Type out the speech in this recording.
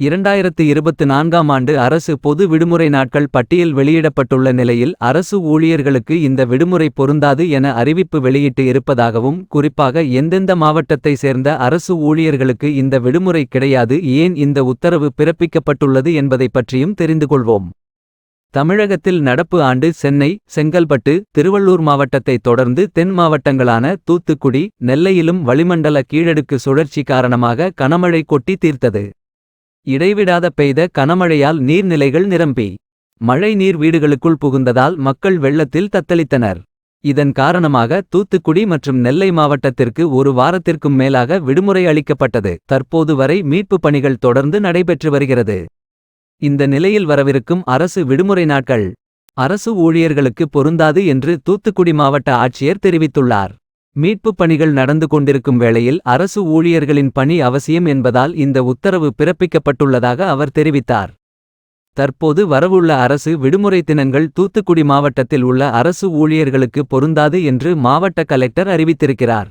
இரண்டாயிரத்து இருபத்து நான்காம் ஆண்டு அரசு பொது விடுமுறை நாட்கள் பட்டியல் வெளியிடப்பட்டுள்ள நிலையில் அரசு ஊழியர்களுக்கு இந்த விடுமுறை பொருந்தாது என அறிவிப்பு வெளியிட்டு இருப்பதாகவும் குறிப்பாக எந்தெந்த மாவட்டத்தை சேர்ந்த அரசு ஊழியர்களுக்கு இந்த விடுமுறை கிடையாது ஏன் இந்த உத்தரவு பிறப்பிக்கப்பட்டுள்ளது என்பதை பற்றியும் தெரிந்து கொள்வோம். தமிழகத்தில் நடப்பு ஆண்டு சென்னை செங்கல்பட்டு திருவள்ளூர் மாவட்டத்தை தொடர்ந்து தென் மாவட்டங்களான தூத்துக்குடி நெல்லையிலும் வளிமண்டல கீழடுக்கு சுழற்சி காரணமாக கனமழை கொட்டி தீர்த்தது. இடைவிடாத பெய்த கனமழையால் நீர்நிலைகள் நிரம்பி. மழை நீர் வீடுகளுக்குள் புகுந்ததால் மக்கள் வெள்ளத்தில் தத்தளித்தனர். இதன் காரணமாக தூத்துக்குடி மற்றும் நெல்லை மாவட்டத்திற்கு ஒரு வாரத்திற்கும் மேலாக விடுமுறை அளிக்கப்பட்டது. தற்போது வரை மீட்புப் பணிகள் தொடர்ந்து நடைபெற்று வருகிறது. இந்த நிலையில் வரவிருக்கும் அரசு விடுமுறை நாட்கள் அரசு ஊழியர்களுக்கு பொருந்தாது என்று தூத்துக்குடி மாவட்ட ஆட்சியர் தெரிவித்துள்ளார். மீட்புப் பணிகள் நடந்து கொண்டிருக்கும் வேளையில் அரசு ஊழியர்களின் பணி அவசியம் என்பதால் இந்த உத்தரவு பிறப்பிக்கப்பட்டுள்ளதாக அவர் தெரிவித்தார். தற்போது வரவுள்ள அரசு விடுமுறை தினங்கள் தூத்துக்குடி மாவட்டத்தில் உள்ள அரசு ஊழியர்களுக்கு பொருந்தாது என்று மாவட்ட கலெக்டர் அறிவித்திருக்கிறார்.